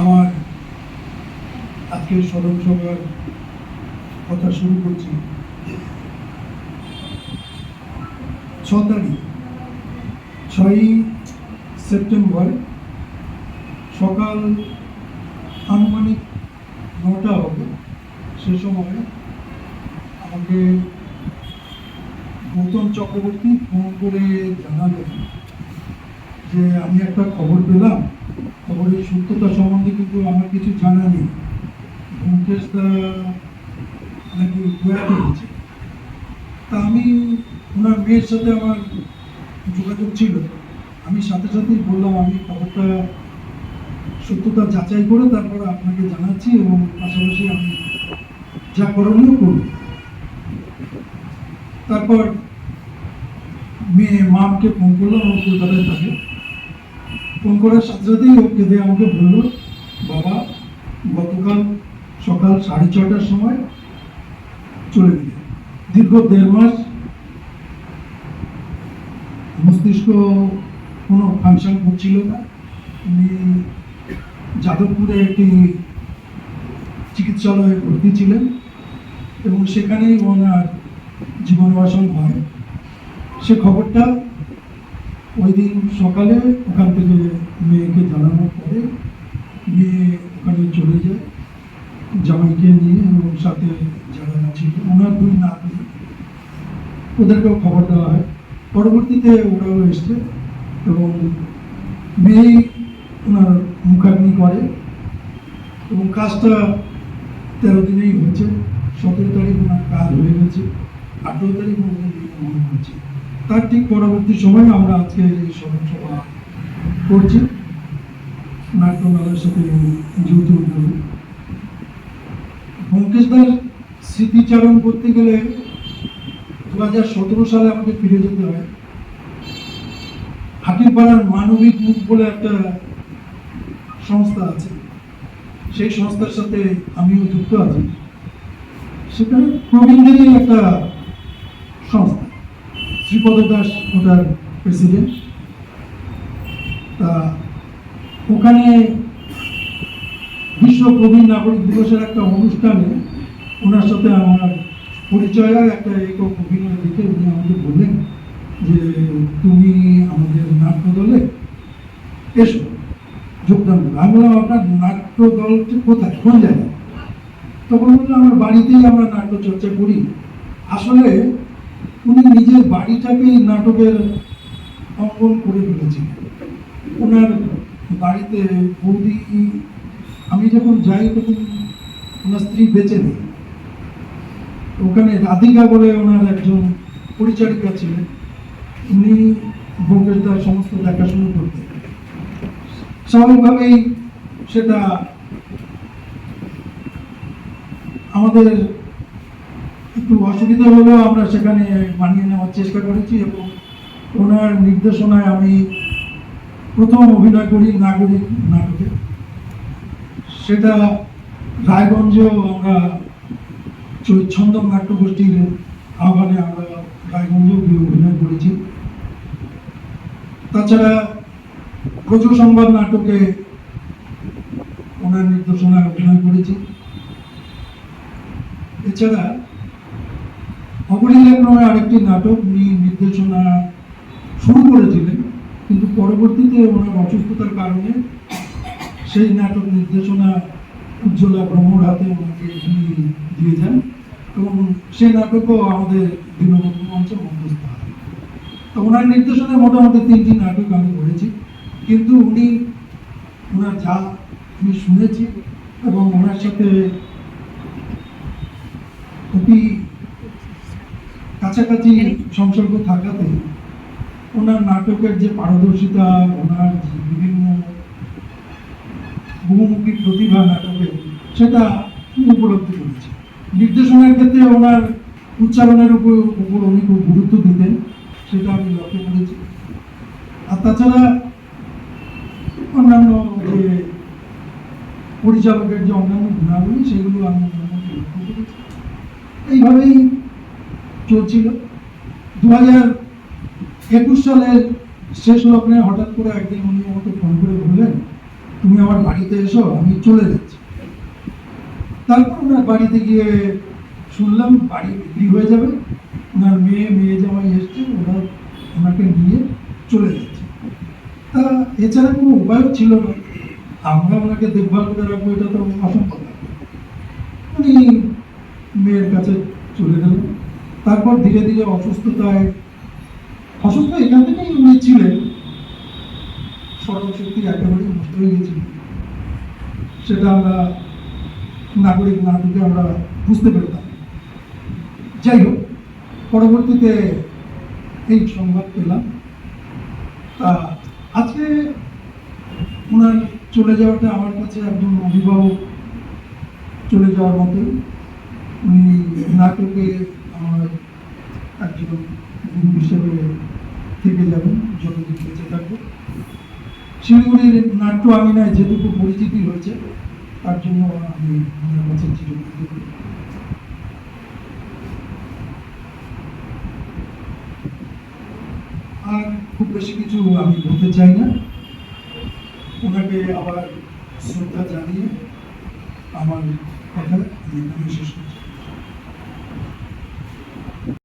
আমার আজকের স্মরণ সভার কথা শুরু করছি। ছ তারিখ, ছয়ই সেপ্টেম্বর, সকাল আনুমানিক নটা হবে। সে সময় আমাকে গৌতম চক্রবর্তী ফোন করে জানালেন যে আমি একটা খবর পেলাম। খবরের সত্যতা সম্বন্ধে কিন্তু আমার কিছু জানা নেই। ব্যোমকেশ দা নাকি হয়েছে। তা আমি ওনার মেয়ের সাথে আমার যোগাযোগ ছিল। আমি সাথে সাথেই বললাম, আমি খবরটা সত্যতা যাচাই করে তারপর আপনাকে জানাচ্ছি এবং পাশাপাশি আমি যা করণীয় করব। তারপর মেয়ে মাকে ফোন করলাম, ও কলকাতায় থাকে। ফোন করার সাথে সাথেই কেঁদে আমাকে বলল, বাবা, গতকাল সকাল সাড়ে ছটার সময় চলে গেলে। দীর্ঘ দেড় মাস মস্তিষ্ক কোনো ফাংশন করছিল না। উনি যাদবপুরে একটি চিকিৎসালয়ে ভর্তি ছিলেন এবং সেখানেই ওনার জীবনবাসন হয়। সে খবরটা ওই দিন সকালে ওখান থেকে মেয়েকে জানানোর পরে মেয়ে ওখানে চলে যায় জামাইকে নিয়ে এবং সাথে যারা ছিল, ওনার দুই নাতি। ওদেরকেও খবর দেওয়া হয়। পরবর্তীতে ওরাও এসছে এবং মেয়েই ওনার মুখাগ্নি করে। এবং কাজটা তেরো দিনেই হয়েছে। সতেরো তারিখ ওনার কাজ হয়ে গেছে। আঠেরো তারিখ ওনাদের মনে হয়েছে। তার ঠিক পরবর্তী সময় আমরা আজকে এই সভা করছি। নাট্যমেলার সাথে উদ্যোগে ব্যোমকেশদার স্মৃতিচারণ করতে গেলে দু হাজার সতেরো সালে আমাকে ফিরে যেতে হয়। হাকিরপাড়ার মানবিক মুখ বলে একটা সংস্থা আছে। সেই সংস্থার সাথে আমিও যুক্ত আছি। সেটা প্রবীণদেরই একটা সংস্থা। শ্রীপদ দাস ওটার প্রেসিডেন্ট তা ওখানে বিশ্ব প্রবীণ নাগরিক দিবসের একটা অনুষ্ঠানে ওনার সাথে আমার পরিচয় একটা একক অভিনয় দেখে উনি আমাকে বললেন যে, তুমি আমাদের নাট্য দলে এসো, যোগদান করো। আমি বললাম, আপনার নাট্য দলটি কোথায়? কোন জায়গায়? তখন বললাম আমার বাড়িতেই আমরা নাট্য চর্চা করি। আসলে উনি নিজের বাড়িটাকেই নাটকের অঙ্কন করে ফেলেছিলেন। ওনার বাড়িতে বৌদি, আমি যখন যাই তখন ওনার স্ত্রী বেঁচে নেই। ওখানে রাধিকা বলে ওনার একজন পরিচারিকা ছিলেন। উনি ব্যোমকেশদার সমস্ত দেখাশুনো করতেন। স্বাভাবিকভাবেই সেটা আমাদের একটু অসুবিধা হলেও আমরা সেখানে মানিয়ে নেওয়ার চেষ্টা করেছি এবং ওনার নির্দেশনায় আমি প্রথম অভিনয় করি নাগরিক নাটকে। সেটা রায়গঞ্জেও আমরা ছন্দম নাট্যগোষ্ঠীর আহ্বানে আমরা রায়গঞ্জেও গিয়ে অভিনয় করেছি। তাছাড়া প্রচুর সংবাদ নাটকে ওনার নির্দেশনায় অভিনয় করেছি। এছাড়া অপরিলাক্রমে আরেকটি নাটক উনি নির্দেশনা শুরু করেছিলেন, কিন্তু পরবর্তীতে ওনার অসুস্থতার কারণে সেই নাটক নির্দেশনা উজ্জ্বলা ব্রহ্মর হাতে ওনাকে উনি দিয়ে যান এবং সেই নাটকও আমাদের দীনবন্ধু মঞ্চে মধ্যস্থ তো ওনার নির্দেশনায় মোটামুটি তিনটি নাটক আমি করেছি, কিন্তু উনি ওনার যা আমি শুনেছি এবং ওনার সাথে অতি কাছাকাছি সংসর্গ থাকাতে ওনার নাটকের যে পারদর্শিতা ওনার বিভিন্ন বহুমুখী প্রতিভা নাটকে সেটা উপলব্ধি করেছে নির্দেশনার ক্ষেত্রে ওনার উচ্চারণের উপর উপর উনি খুব গুরুত্ব দিতেন সেটা আমি লক্ষ্য করেছি। আর তাছাড়া অন্যান্য যে পরিচালকের যে অন্যান্য গুণাবলী সেগুলো আমি লক্ষ্য করেছি। এইভাবেই চলছিল। দু হাজার একুশ সালের শেষ লগ্নে হঠাৎ করে একদিন উনি আমাকে ফোন করে বললেন, তুমি আমার বাড়িতে এসো, আমি চলে যাচ্ছি। তারপর ওনার বাড়িতে গিয়ে শুনলাম, বাড়ি বিক্রি হয়ে যাবে। ওনার মেয়ে মেয়ে জামাই এসছে, ওরা ওনাকে নিয়ে চলে যাচ্ছে। তা এছাড়া কোনো উপায়ও ছিল না। আমরা ওনাকে দেখভাল করে রাখব, এটা তো অসম্ভব। উনি মেয়ের কাছে চলে গেলেন। তারপর ধীরে ধীরে অসুস্থতায় অসুস্থ এখান থেকেই উনি ছিলেন। স্মরণশক্তি একেবারেই নষ্ট হয়ে গেছিল সেটা আমরা নাগরিক নাটকে আমরা বুঝতে পেরেতাম। যাই হোক, পরবর্তীতে এই সংবাদ পেলাম। তা আজকে ওনার চলে যাওয়াটা আমার কাছে একজন অভিভাবক চলে যাওয়ার মতোই। উনি নাটকে আমার একজন গুরু হিসেবে থেকে যাবেন যতদিন বেঁচে থাকব। শিলিগুড়ির নাট্য আমিনায় যেটুকু পরিচিতি হয়েছে, তার জন্য আমি ওনার কাছে চিরকৃতজ্ঞ। আর খুব বেশি কিছু আমি বলতে চাই না। ওনাকে আবার শ্রদ্ধা জানিয়ে আমার কথা আমি শেষ করছি।